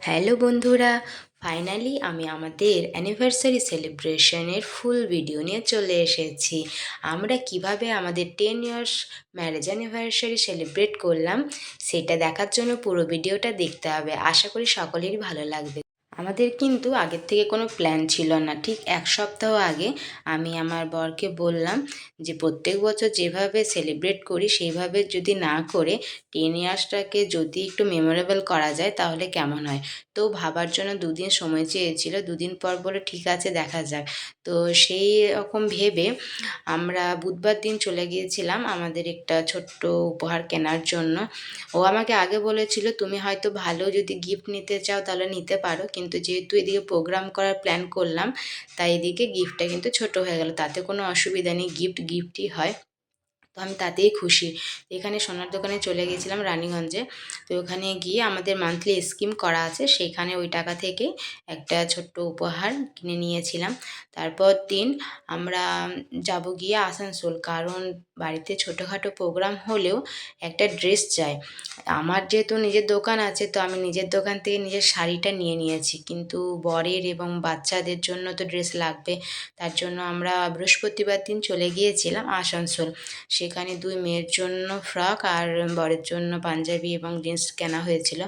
Hello বন্ধুরা finally আমি আমাদের অ্যানিভার্সারি সেলিব্রেশনের ফুল ভিডিও নিয়ে চলে এসেছি। আমরা কীভাবে আমাদের ten years marriage anniversary celebrate করলাম, সেটা দেখার জন্য পুরো ভিডিওটা দেখতে হবে। আশা করি সকলেরই ভালো লাগবে। আমাদের কিন্তু আগের থেকে কোনো প্ল্যান ছিল না। ঠিক এক সপ্তাহ আগে আমি আমার বরকে বললাম যে, প্রত্যেক বছর যেভাবে সেলিব্রেট করি, সেইভাবে যদি না করে টেন ইয়ার্সটাকে যদি একটু মেমোরেবল করা যায়, তাহলে কেমন হয়? তো ভাবার জন্য দুদিন সময় চেয়েছিল। দুদিন পর বলে, ঠিক আছে, দেখা যাক। তো সেই রকম ভেবে আমরা বুধবার দিন চলে গিয়েছিলাম আমাদের একটা ছোট্ট উপহার কেনার জন্য। ও আমাকে আগে বলেছিল, তুমি হয়তো ভালো যদি গিফট নিতে চাও, তাহলে নিতে পারো। কিন্তু যেহেতু এদিকে প্রোগ্রাম করার প্ল্যান করলাম, তাই এদিকে গিফটটা কিন্তু ছোট হয়ে গেল। তাতে কোনো অসুবিধা নেই গিফট গিফটই হয়। আমি তাতেই খুশি। এখানে সোনার দোকানে চলে গিয়েছিলাম রানীগঞ্জে। তো ওখানে গিয়ে আমাদের মান্থলি স্কিম করা আছে সেইখানে ওই টাকা থেকে একটা ছোট্ট উপহার কিনে নিয়েছিলাম। তারপর দিন আমরা যাব গিয়ে আসানসোল, কারণ বাড়িতে ছোটোখাটো প্রোগ্রাম হলেও একটা ড্রেস চাই। আমার যেহেতু নিজের দোকান আছে, তো আমি নিজের দোকান থেকে নিজের শাড়িটা নিয়ে নিয়েছি। কিন্তু বরের এবং বাচ্চাদের জন্য তো ড্রেস লাগবে। তার জন্য আমরা বৃহস্পতিবার দিন চলে গিয়েছিলাম আসানসোল। সেখানে দুই মেয়ের জন্য ফ্রক আর বরের জন্য পাঞ্জাবি এবং জিন্স কেনা হয়েছিল।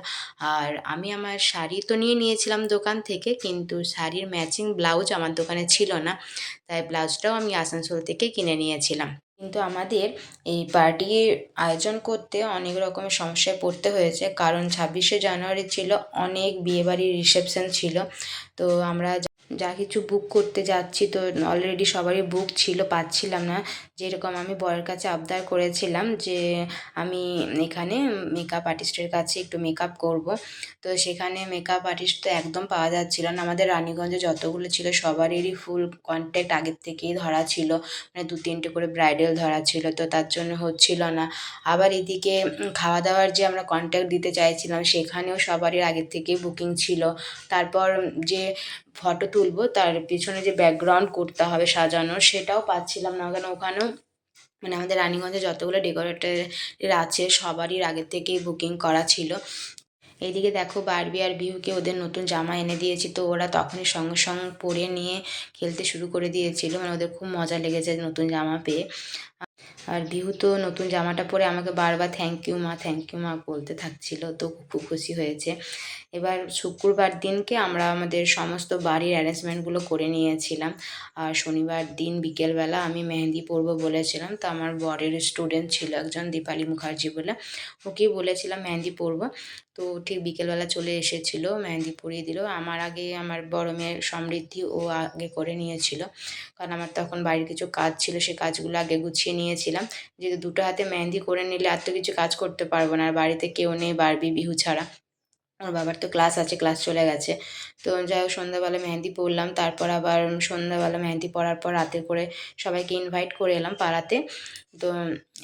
আর আমি আমার শাড়ি তো নিয়ে নিয়েছিলাম দোকান থেকে, কিন্তু শাড়ির ম্যাচিং ব্লাউজ আমার দোকানে ছিল না, তাই ব্লাউজটাও আমি আসানসোল থেকে কিনে নিয়েছিলাম। কিন্তু আমাদের এই পার্টির আয়োজন করতে অনেক রকমের সমস্যায় পড়তে হয়েছে, কারণ ছাব্বিশে জানুয়ারি ছিল, অনেক বিয়েবাড়ির রিসেপশন ছিল। তো আমরা যা কিছু বুক করতে যাচ্ছি, তো অলরেডি সবারই বুক ছিল, পাচ্ছিলাম না। যেরকম আমি বরের কাছে আবদার করেছিলাম যে, আমি এখানে মেকআপ আর্টিস্টের কাছে একটু মেকআপ করব। তো সেখানে মেকআপ আর্টিস্ট তো একদম পাওয়া যাচ্ছিল না। আমাদের রানীগঞ্জে যতগুলো ছিল সবারই ফুল কন্ট্যাক্ট আগের থেকেই ধরা ছিল। মানে দু, তিনটে করে ব্রাইডাল ধরা ছিল, তো তার জন্য হচ্ছিল না। আবার এদিকে খাওয়া দাওয়ার যে আমরা কন্ট্যাক্ট দিতে চাইছিলাম, সেখানেও সবারই আগের থেকেই বুকিং ছিল। তারপর যে ফটো তুলবো, তার পিছনে যে ব্যাকগ্রাউন্ড করতে হবে সাজানো সেটাও পাচ্ছিলাম না কেন ওখানেও। মানে আমাদের রানীগঞ্জে যতগুলো ডেকোরেটর আছে, সবারই আগের থেকেই বুকিং করা ছিল। এইদিকে দেখো বারবি আর বিহুকে ওদের নতুন জামা এনে দিয়েছি, তো ওরা তখনই সঙ্গে সঙ্গে পরে নিয়ে খেলতে শুরু করে দিয়েছিল। মানে ওদের খুব মজা লেগেছে নতুন জামা পেয়ে। আর বিহু তো নতুন জামাটা পরে আমাকে বারবার থ্যাংক ইউ মা থ্যাংক ইউ মা বলতে থাকছিল, তো খুব খুশি হয়েছে। এবার শুক্রবার দিনকে আমরা আমাদের সমস্ত বাড়ির অ্যারেঞ্জমেন্টগুলো করে নিয়েছিলাম। আর শনিবার দিন বিকেলবেলা আমি মেহেন্দি পরবো বলেছিলাম। তো আমার বরের স্টুডেন্ট ছিল একজন দীপালি মুখার্জি বলে। ওকে বলেছিলাম মেহেন্দি পরব। তো ঠিক বিকেলবেলা চলে এসেছিল, মেহেন্দি পরিয়ে দিল। আমার আগে আমার বড় মেয়ের সমৃদ্ধি ও আগে করে নিয়েছিল। কারণ আমার তখন বাড়ির কিছু কাজ ছিল, সে কাজগুলো আগে গুছিয়ে নিয়েছিলাম। যেহেতু দুটো হাতে মেহেন্দি করে নিলে আর তো কিছু কাজ করতে পারব না। আর বাড়িতে কেউ নেই বারবি বিহু ছাড়া। ওর বাবার তো ক্লাস আছে ক্লাস চলে গেছে। তো যাই হোক, সন্ধ্যাবেলা মেহেন্দি পরলাম, তারপর আবার সন্ধ্যাবেলা মেহেন্দি পরার পর রাতে করে সবাইকে ইনভাইট করে এলাম পাড়াতে। তো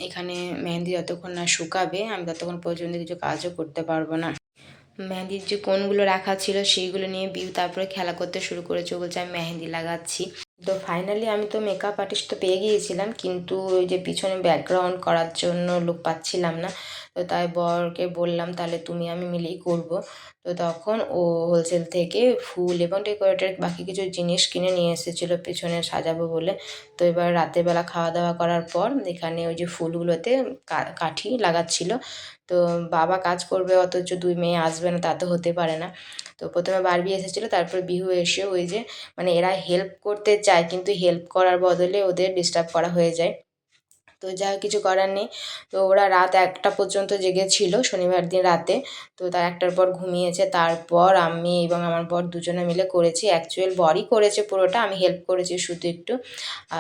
এখানে মেহেন্দি যতক্ষণ না শুকাবে, আমি ততক্ষণ পর্যন্ত কিছু কাজও করতে পারব না। মেহেন্দির যে কোনগুলো রাখা ছিল, সেইগুলো নিয়ে বিউ তারপরে খেলা করতে শুরু করেছে বলছে, আমি মেহেন্দি লাগাচ্ছি। তো ফাইনালি আমি তো মেকআপ আর্টিস্ট তো পেয়ে গিয়েছিলাম, কিন্তু ওই যে পিছনে ব্যাকগ্রাউন্ড করার জন্য লোক পাচ্ছিলাম না। তো তাই বরকে বললাম, তাহলে তুমি আমি মিলেই করব। তো তখন ও হোলসেল থেকে ফুল এবং ডেকোরেটের বাকি কিছু জিনিস কিনে নিয়ে এসেছিল পিছনে সাজাবো বলে। তো এবার রাতের বেলা খাওয়া দাওয়া করার পর এখানে ওই যে ফুলগুলোতে কাঠি লাগাচ্ছিল। তো বাবা কাজ করবে, অথচ দুই মেয়ে আসবে না, তা তো হতে পারে না। তো প্রথমে বারবি এসেছিল, তারপর বিহু এসে ওই যে মানে এরা হেল্প করতে চায়, কিন্তু হেল্প করার বদলে ওদের ডিস্টার্ব করা হয়ে যায়। তো যা কিছু করার নেই। তো ওরা রাত একটা পর্যন্ত জেগেছিল শনিবার দিন রাতে। তো তার একটার পর ঘুমিয়েছে, তারপর আমি এবং আমার বর দুজনে মিলে করেছি। অ্যাকচুয়াল বরই করেছে পুরোটা, আমি হেল্প করেছি শুধু একটু।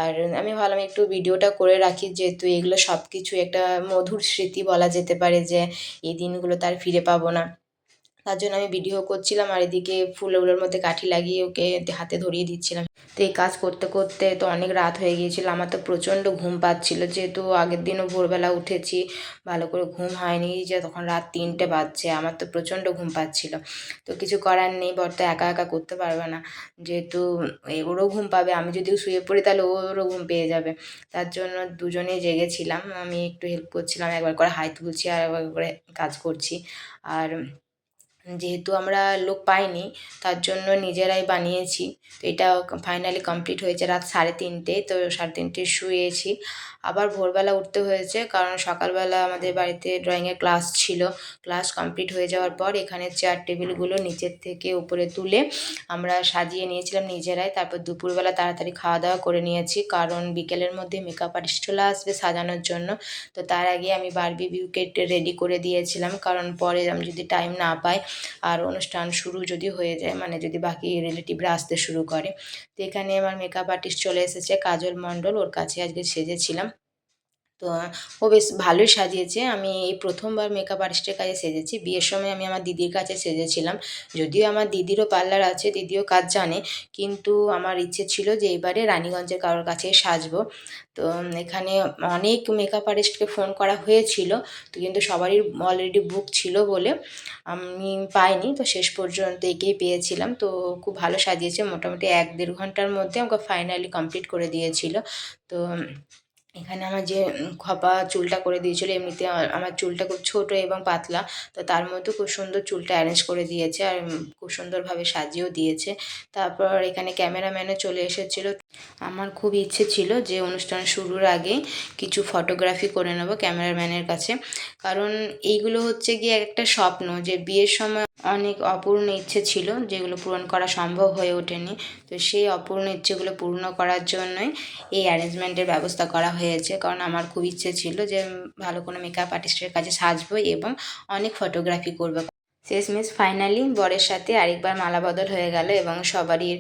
আর আমি ভাবলাম একটু ভিডিওটা করে রাখি, যেহেতু এগুলো সব কিছু একটা মধুর স্মৃতি বলা যেতে পারে যে, এই দিনগুলো তার ফিরে পাবো না। তার জন্য আমি ভিডিও করছিলাম আর এদিকে ফুলগুলোর মধ্যে কাঠি লাগিয়ে ওকে হাতে ধরিয়ে দিচ্ছিলাম। তো এই কাজ করতে করতে তো অনেক রাত হয়ে গিয়েছিল। আমার তো প্রচণ্ড ঘুম পাচ্ছিল। যেহেতু আগের দিনও ভোরবেলা উঠেছি, ভালো করে ঘুম হয়নি যে তখন রাত তিনটে বাজছে। আমার তো প্রচণ্ড ঘুম পাচ্ছিল। তো কিছু করার নেই, বর তো একা একা করতে পারবে না। যেহেতু ওরও ঘুম পাবে, আমি যদি শুয়ে পড়ি তাহলে ওরও ঘুম পেয়ে যাবে। তার জন্য দুজনেই জেগেছিলাম। আমি একটু হেল্প করছিলাম, একবার করে হাই তুলছি আর একবার করে কাজ করছি। আর যেহেতু আমরা লোক পাইনি, তার জন্য নিজেরাই বানিয়েছি। তো এটা ফাইনালি কমপ্লিট হয়েছে রাত সাড়ে তিনটে, তো সাড়ে তিনটে শুয়েছি। আবার ভোরবেলা উঠতে হয়েছে, কারণ সকালবেলা আমাদের বাড়িতে ড্রয়িংয়ের ক্লাস ছিল। ক্লাস কমপ্লিট হয়ে যাওয়ার পর এখানে চেয়ার টেবিলগুলো নিচের থেকে উপরে তুলে আমরা সাজিয়ে নিয়েছিলাম নিজেরাই। তারপর দুপুরবেলা তাড়াতাড়ি খাওয়া দাওয়া করে নিয়েছি, কারণ বিকেলের মধ্যে মেকআপ আর্টিস্ট চলে আসবে সাজানোর জন্য। তো তার আগে আমি বারবি বিউকেট রেডি করে দিয়েছিলাম, কারণ পরে আমি যদি টাইম না পাই আর অনুষ্ঠান শুরু যদি হয়ে যায় মানে যদি বাকি রিলেটিভরা আসতে শুরু করে। তো এখানে আমার মেকআপ আর্টিস্ট চলে এসেছে, কাজল মণ্ডল। ওর কাছে আজকে সেজেছিলাম। তো ও বেশ ভালোই সাজিয়েছে। আমি এই প্রথমবার মেকআপ আর্টিস্টের কাছে সেজেছি। বিয়ের সময় আমি আমার দিদির কাছে সেজেছিলাম। যদিও আমার দিদিরও পার্লার আছে, দিদিও কাজ জানে, কিন্তু আমার ইচ্ছে ছিল যে এবারে রানীগঞ্জের কারোর কাছেই সাজবো। তো এখানে অনেক মেকআপ আর্টিস্টকে ফোন করা হয়েছিল, তো কিন্তু সবারই অলরেডি বুক ছিল বলে আমি পাইনি। তো শেষ পর্যন্ত একেই পেয়েছিলাম। তো খুব ভালো সাজিয়েছে। মোটামুটি এক দেড় ঘণ্টার মধ্যে আমাকে ফাইনালি কমপ্লিট করে দিয়েছিল। তো এখানে আমার যে খপা চুলটা করে দিয়েছিলো, এমনিতে আমার চুলটা খুব ছোটো এবং পাতলা, তো তার মধ্যে খুব সুন্দর চুলটা অ্যারেঞ্জ করে দিয়েছে আর খুব সুন্দরভাবে সাজিয়েও দিয়েছে। তারপর এখানে ক্যামেরাম্যানও চলে এসেছিল। আমার খুব ইচ্ছে ছিল যে, অনুষ্ঠান শুরুর আগে কিছু ফটোগ্রাফি করে নেব ক্যামেরাম্যানের কাছে। কারণ এইগুলো হচ্ছে গিয়ে একটা স্বপ্ন যে, বিয়ের সময় অনেক অপূর্ণ ইচ্ছে ছিল যেগুলো পূরণ করা সম্ভব হয়ে ওঠেনি। তো সেই অপূর্ণ ইচ্ছেগুলো পূর্ণ করার জন্যই এই অ্যারেঞ্জমেন্টের ব্যবস্থা করা হয়েছে। কারণ আমার খুব ইচ্ছে ছিল যে ভালো কোনো মেকআপ আর্টিস্টের কাছে সাজবো এবং অনেক ফটোগ্রাফি করব। শেষমেশ ফাইনালি বরের সাথে আরেকবার মালা বদল হয়ে গেল এবং সবারই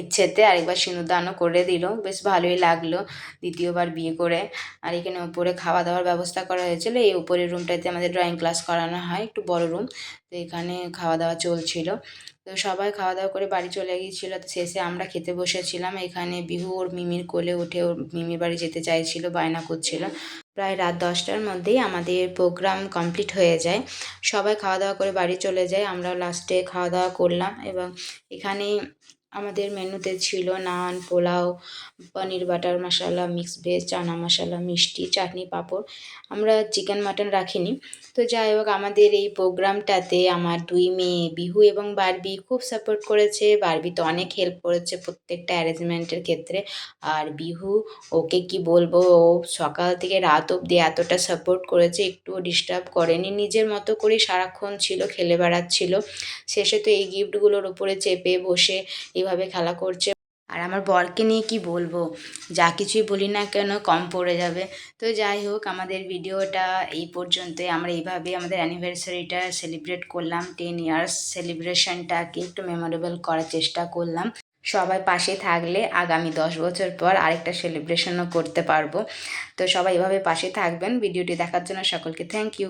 ইচ্ছেতে আরেকবার সিঁদুরদানও করে দিল। বেশ ভালোই লাগল দ্বিতীয়বার বিয়ে করে। আর এখানে উপরে খাওয়া দাওয়ার ব্যবস্থা করা হয়েছিল। এই উপরের রুমটাতে আমাদের ড্রয়িং ক্লাস করানো হয়। একটু বড় রুম তো এখানে খাওয়া দাওয়া চলছিল। তো সবাই খাওয়া দাওয়া করে বাড়ি চলে গিয়েছিল। তো শেষে আমরা খেতে বসেছিলাম। এখানে বিহু ওর মিমির কোলে উঠে ওর মিমির বাড়ি যেতে চাইছিল, বায়না করছিল। প্রায় রাত দশটার মধ্যেই আমাদের প্রোগ্রাম কমপ্লিট হয়ে যায়। সবাই খাওয়া দাওয়া করে বাড়ি চলে যায়। আমরাও লাস্টে খাওয়া দাওয়া করলাম এবং এখানে আমাদের মেনুতে ছিল naan, pulao, paneer butter masala mix veg chana masala, মিষ্টি, চাটনি, পাঁপড়। আমরা চিকেন মাটন রাখিনি। তো যাই হোক, আমাদের এই প্রোগ্রামটাতে আমার দুই মেয়ে, বিহু এবং বারবি খুব সাপোর্ট করেছে। বারবি তো অনেক হেল্প করেছে প্রত্যেকটা অ্যারেঞ্জমেন্টের ক্ষেত্রে। আর বিহু, ওকে কি বলব, ও সকাল থেকে রাত অবধি এতটা সাপোর্ট করেছে, একটুও ডিস্টার্ব করেনি। নিজের মতো করে সারাক্ষণ ছিল, খেলে বেড়াচ্ছিল। শেষে তো এই গিফটগুলোর উপরে চেপে বসে এভাবে খেলা করছে। আর আমার বরকে নিয়ে কি বলব? যা কিছুই বলি না কেন, কম পড়ে যাবে। তো যাই হোক, আমাদের ভিডিওটা এই পর্যন্তই। আমরা এইভাবে আমাদের অ্যানিভার্সারিটা সেলিব্রেট করলাম। টেন ইয়ার্স সেলিব্রেশনটাকে একটু মেমোরেবল করার চেষ্টা করলাম। সবাই পাশে থাকলে আগামী দশ বছর পর আরেকটা সেলিব্রেশনও করতে পারব। তো সবাই এভাবে পাশে থাকবেন। ভিডিওটি দেখার জন্য সকলকে থ্যাংক ইউ